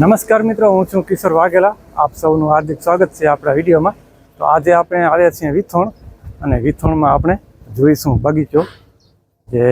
નમસ્કાર મિત્રો, હું છું કિશોર વાઘેલા. આપ સૌનું હાર્દિક સ્વાગત છે આપણા વિડીયોમાં. તો આજે આપણે આવ્યા છીએ વિથોણ અને વિથોણમાં આપણે જોઈશું બગીચો જે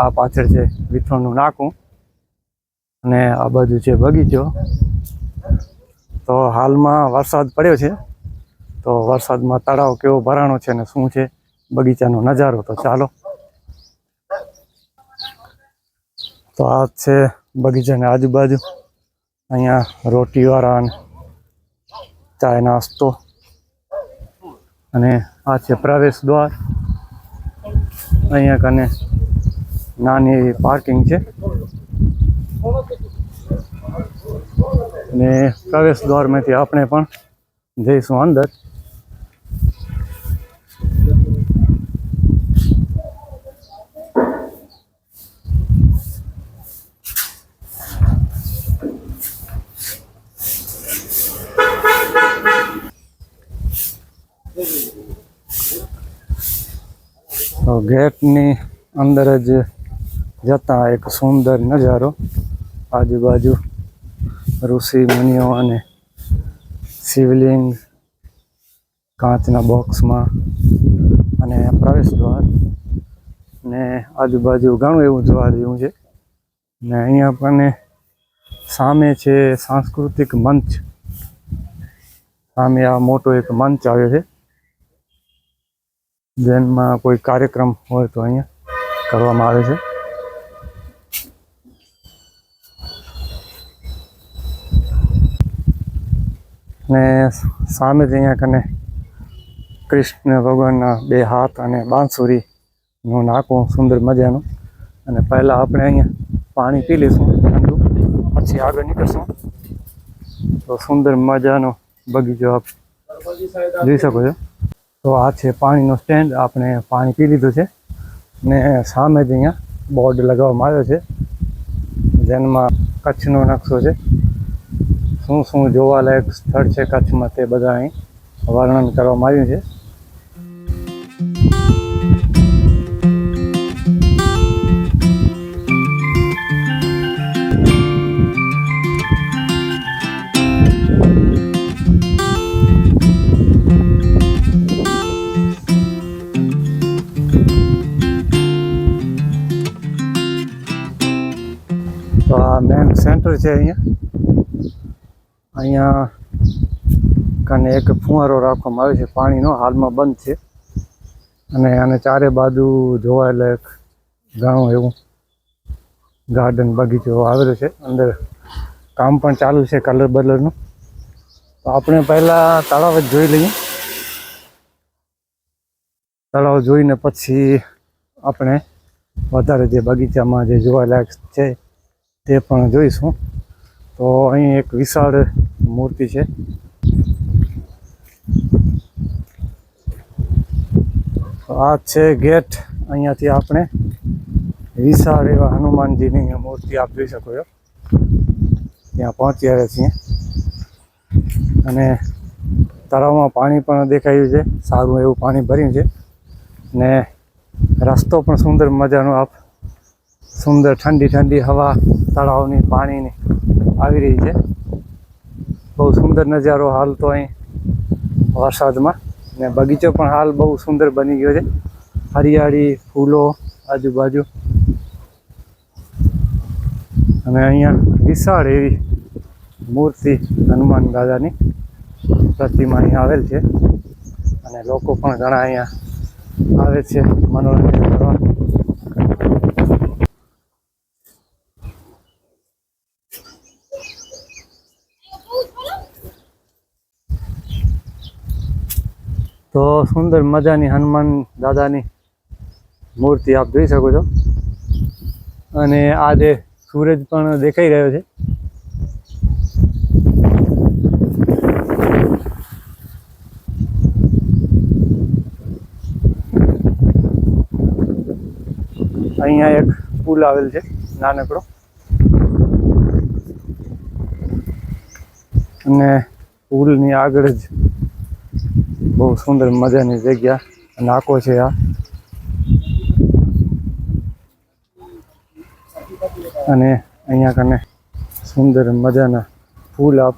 આ પાછળ છે વિથોણનું નાકું અને આ બાજુ છે બગીચો. તો હાલમાં વરસાદ પડ્યો છે. તો વરસાદમાં તળાવ કેવો ભરાણો છે અને શું છે બગીચાનો નજારો? તો ચાલો. તો આ છે બગીચાની આજુબાજુ. અહીંયા રોટીવાળા ચાય નાસ્તો. અને આ છે પ્રવેશ દ્વાર. અહીંયા કને નાની એવી પાર્કિંગ છે. અને પ્રવેશ દ્વારમાંથી આપણે પણ જઈશું અંદર. તો ગેટની અંદર જ જતા એક સુંદર નજારો. આજુબાજુ ઋષિ મુનિઓ અને શિવલિંગ કાચના બોક્સમાં અને પ્રવેશ દ્વાર ને આજુબાજુ ઘણું એવું જોવા જેવું છે. ને અહીંયા આપણને સામે છે સાંસ્કૃતિક મંચ. સામે આ મોટો એક મંચ આવ્યો છે. જેનમાં કોઈ કાર્યક્રમ હોય તો અહીંયા કરવામાં આવે છે. ને સામે જ અહીંયા કને કૃષ્ણ ભગવાનના બે હાથ અને બાંસુરીનું નાકું સુંદર મજાનું. અને પહેલાં આપણે અહીંયા પાણી પી લઈશું. ઠંડુ પછી આગળ નીકળશું. તો સુંદર મજાનો બગીચો આપ જોઈ શકો છો. તો આ છે પાણીનો સ્ટેન્ડ. આપણે પાણી પી લીધું છે ને સામે જ અહીંયા બોર્ડ લગાવવામાં આવ્યો છે. જેનમાં કચ્છનો નકશો છે. શું શું જોવાલાયક સ્થળ છે કચ્છમાં તે બધા અહીં વર્ણન કરવામાં આવ્યું છે. તો આ મેન સેન્ટર છે અહીંયા. અહીંયા કને એક ફુવારો રાખવામાં આવે છે. પાણીનો હાલમાં બંધ છે. અને આને ચારે બાજુ જોવાલાયક ઘણું એવું ગાર્ડન બગીચો આવેલો છે. અંદર કામ પણ ચાલુ છે કલર બલરનું તો આપણે પહેલાં તળાવ જ જોઈ લઈએ. તળાવ જોઈને પછી આપણે વધારે જે બગીચામાં જે જોવાલાયક છે તે પણ જોઈશું. તો અહીં એક વિશાળ મૂર્તિ છે. આ છે ગેટ. અહીંયાથી આપણે વિશાળ એવા હનુમાનજીની મૂર્તિ આપ જોઈ શકો છો. ત્યાં પહોંચ્યા છીએ. અને તળાવમાં પાણી પણ દેખાયું છે. સારું એવું પાણી ભર્યું છે. ને રસ્તો પણ સુંદર મજાનો આપ સુંદર ઠંડી ઠંડી હવા, તળાવની પાણીની આવી રહી છે. બહુ સુંદર નજારો હાલ તો અહીં વરસાદમાં. ને બગીચો પણ હાલ બહુ સુંદર બની ગયો છે. હરિયાળી, ફૂલો, આજુબાજુ. અને અહીંયા વિશાળ એવી મૂર્તિ હનુમાન દાદાની પ્રતિમા અહીં આવેલ છે. અને લોકો પણ ઘણા અહીંયા આવે છે મનોરંજન કરવા તો સુંદર મજાની હનુમાન દાદાની મૂર્તિ આપ જોઈ શકો છો. અને આજે સૂરજ પણ દેખાઈ રહ્યો છે. અહીંયા એક પુલ આવેલ છે, નાનકડો. અને પુલની આગળ જ બહુ સુંદર મજાની જગ્યા નાકો છે આ. અને અહીંયા કને સુંદર મજાના ફૂલ આપ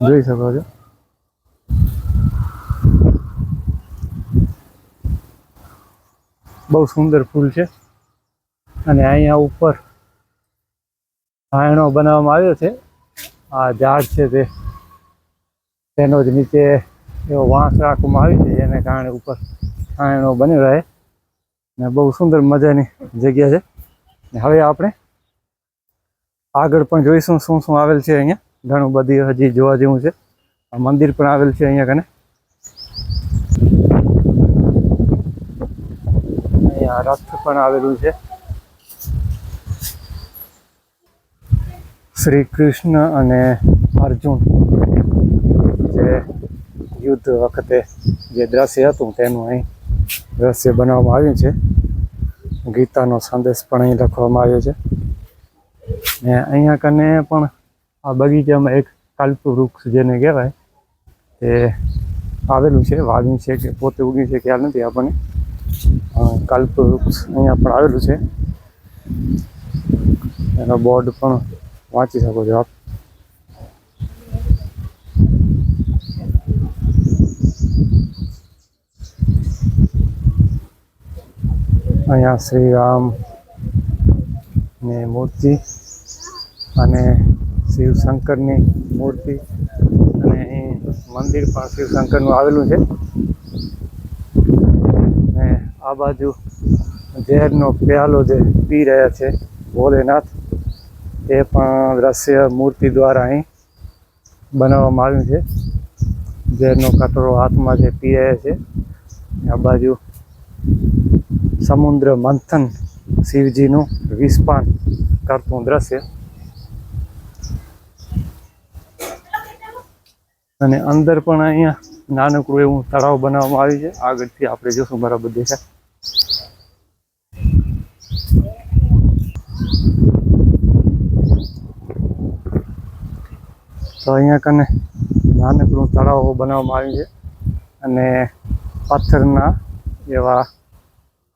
જોઈ શકો છો. બહુ સુંદર ફૂલ છે. અને અહીંયા ઉપર આયણો બનાવવામાં આવ્યો છે. આ ઝાડ છે તે. તેનો જ નીચે એવો વાંસ રાખવામાં આવી છે, જેને કારણે ઉપર છાંયણો બન્યો રહે. ને બહુ સુંદર મજાની જગ્યા છે. ને હવે આપણે આગળ પણ જોઈશું શું શું આવેલ છે અહીંયા. ઘણું બધી હજી જોવા જેવું છે. આ મંદિર પણ આવેલ છે અહીંયા કને. અહીંયા રથ પણ આવેલું છે. શ્રી કૃષ્ણ અને અર્જુન. યુદ્ધ વખતે જે દ્રશ્ય હતું તેનું અહીં દ્રશ્ય બનાવવામાં આવ્યું છે. ગીતાનો સંદેશ પણ અહીં લખવામાં આવ્યો છે. ને અહીંયા કને પણ આ બગીચામાં એક કલ્પ વૃક્ષ જેને કહેવાય તે આવેલું છે. વાવ્યું છે કે પોતે ઉગ્યું છે ખ્યાલ નથી આપણને. અ, વૃક્ષ અહીંયા પણ આવેલું છે. એનો બોર્ડ પણ વાંચી શકો છો આપ. અહીંયા શ્રી રામની મૂર્તિ અને શિવશંકરની મૂર્તિ અને અહીં મંદિર પણ શિવશંકરનું આવેલું છે. ને આ બાજુ ઝેરનો પ્યાલો જે પી રહ્યા છે, ભોલેનાથ, એ પણ દ્રશ્ય મૂર્તિ દ્વારા અહીં બનાવવામાં આવ્યું છે. ઝેરનો કટોરો હાથમાં જે પી રહ્યા છે. આ બાજુ સમુદ્ર મંથન શિવજીનું વિસ્પાન કરતું દ્રશ્ય. અને અંદર પણ અહીંયા નાનકડું એવું તળાવ બનાવવામાં આવ્યું છે. આગળથી આપણે જોશું બરાબર દેખાય તો અહીંયા કને નાનકડું તળાવ બનાવવામાં આવ્યું છે. અને પથ્થરના એવા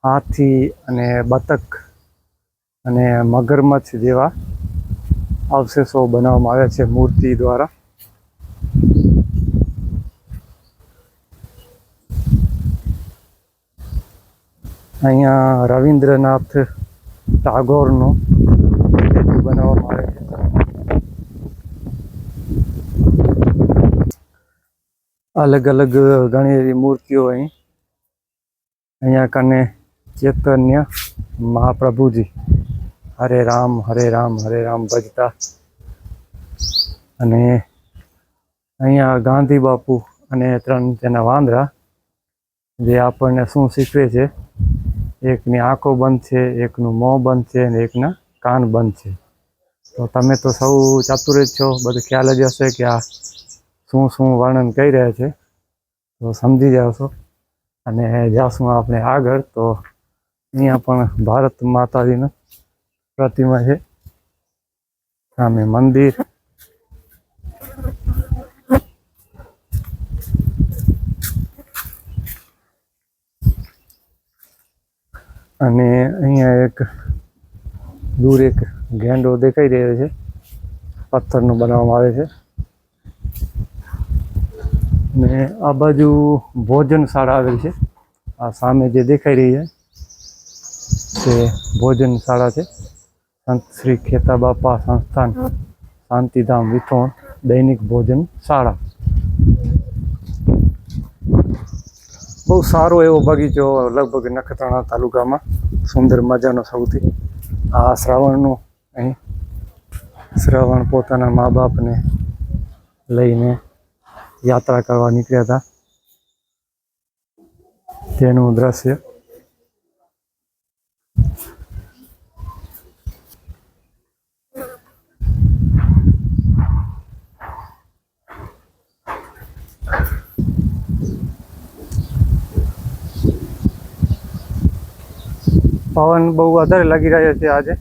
હાથી અને બતક અને મગરમચ્છ જેવા અવશેષો બનાવવામાં આવ્યા છે મૂર્તિ દ્વારા. અહીંયા રવિન્દ્રનાથ ટાગોરનું બનાવવામાં આવે છે. અલગ અલગ ઘણી એવી મૂર્તિઓ અહીં, અહીંયા કને ચૈતન્ય મહાપ્રભુજી. હરે રામ હરે રામ હરે રામ ભજતા. અને અહીંયા ગાંધી બાપુ અને ત્રણ તેના વાંદરા, જે આપણને શું શીખવે છે? એકની આંખો બંધ છે, એકનું મોં બંધ છે અને એકના કાન બંધ છે. તો તમે તો સૌ ચાતુર જ છો, બધું ખ્યાલ જ હશે કે આ શું શું વર્ણન કહી રહ્યા છે. તો સમજી જાઓ અને જાશું આપણે આગળ, તો અહીંયા પણ ભારત માતાજીનું પ્રતિમા છે. સામે મંદિર. અને અહીંયા એક દૂર એક ગેંડો દેખાઈ રહ્યો છે. પથ્થરનું બનાવવામાં આવે છે. ને આ બાજુ ભોજનશાળા આવેલ છે. આ સામે જે દેખાઈ રહી છે. તે ભોજનશાળા છે. સંત શ્રી ખેતા બાપા સંસ્થાન, શાંતિધામ, વિથોણ, દૈનિક ભોજન શાળા. બહુ સારો એવો બગીચો લગભગ નખત્રાણા તાલુકામાં, સુંદર મજાનો સૌથી. આ શ્રાવણનું અહીં શ્રાવણ પોતાના મા બાપને લઈને યાત્રા કરવા નીકળ્યા હતા. તેનું દ્રશ્ય પવન બહુ વધારે લાગી રહ્યો છે આજે.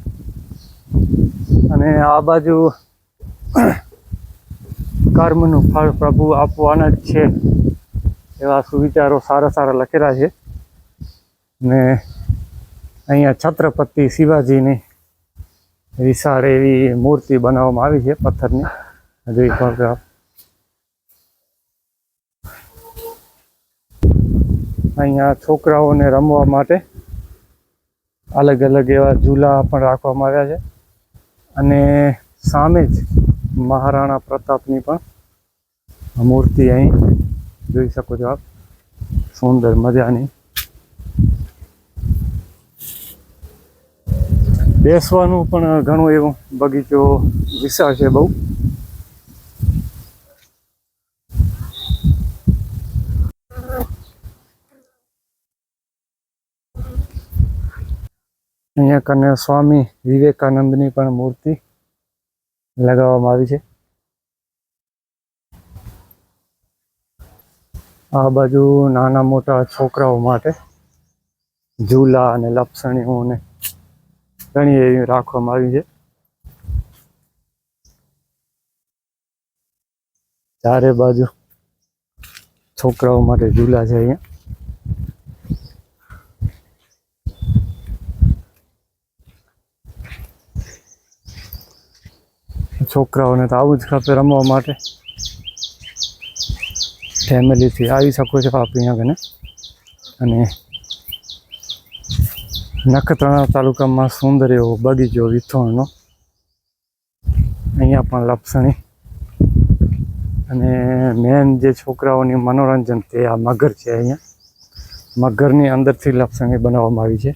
અને આ બાજુ કર્મનું ફળ પ્રભુ આપવાના જ છે. એવા સુવિચારો સારા સારા લખેલા છે. ને અહીંયા છત્રપતિ શિવાજીની વિશાળ એવી મૂર્તિ બનાવવામાં આવી છે પથ્થરની. જોઈ શકો અહીંયા છોકરાઓને રમવા માટે અલગ અલગ એવા ઝૂલા પણ રાખવામાં આવ્યા છે. અને સામે જ મહારાણા પ્રતાપની પણ મૂર્તિ અહીં જોઈ શકો છો આપ. સુંદર મજાની. બેસવાનું પણ ઘણું એવું બગીચો વિશાળ છે બહુ. અહીંયા કને સ્વામી વિવેકાનંદની પણ મૂર્તિ લગાવવામાં આવી છે. આ બાજુ નાના મોટા છોકરાઓ માટે ઝૂલા અને લપસણીઓને ઘણી એવી રાખવામાં આવી છે. ચારે બાજુ છોકરાઓ માટે ઝૂલા છે અહીંયા. છોકરાઓને તો આવું જ ખપે રમવા માટે. ફેમિલીથી આવી શકો છો અહીંયા કને અને નખત્રાણા તાલુકામાં સુંદર એવો બગીચો વિથોણનો. અહીંયા પણ લપસણી. અને મેન જે છોકરાઓની મનોરંજન તે આ મગર છે અહીંયા. મગરની અંદરથી લપસણી બનાવવામાં આવી છે.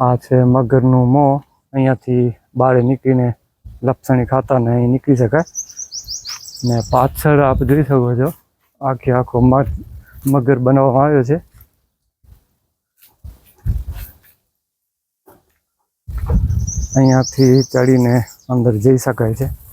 આ છે મગરનું મોં. અહીંયાથી બહાર નીકળીને લપસણી ખાતા ને અહીં નીકળી શકાય. ને પાછળ આપ જોઈ શકો છો, આખે આખો મગ, મગર બનાવવામાં આવ્યો છે. અહીંયાથી ચડીને અંદર જઈ શકાય છે.